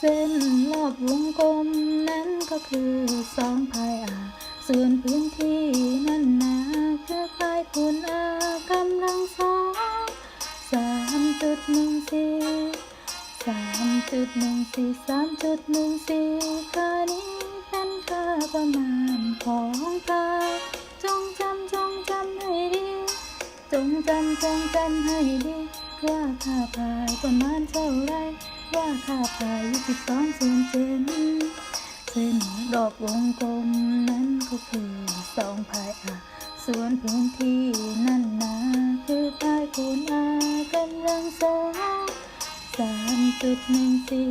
เส้นรอบวงกลมนั้นก็คือสองพายอาส่วนพื้นที่นั่นนะคือพายคุณอากำลังสองสามจุดหนึ่งสี่สามจุดหนึ่งสี่สามจุดหนึ่งสี่ค่านี้เป็นค่าประมาณของพาจงจำจงจำให้ดี จงจำจงจำให้ดีว่าค่าพายประมาณเท่าไร ว่าค่าพายยี่สิบสองส่วนเจ็ดเส้นรอบวงกลมนั้นก็คือสองพายอาส่วนพื้นที่นั่นนะคือพายคูณอากำลังสองสามจุดหนึ่งสี่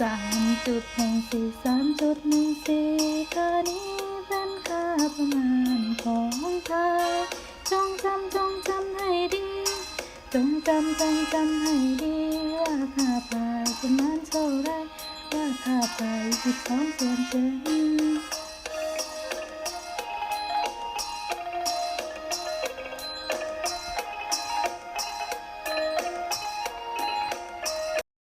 สามจุดหนึ่งสี่สามจุดหนึ่งสี่ค่านี้เป็นค่าประมาณของพายจงจำจงจำให้ดี จงจำจงจำให้ดี ว่าค่าพา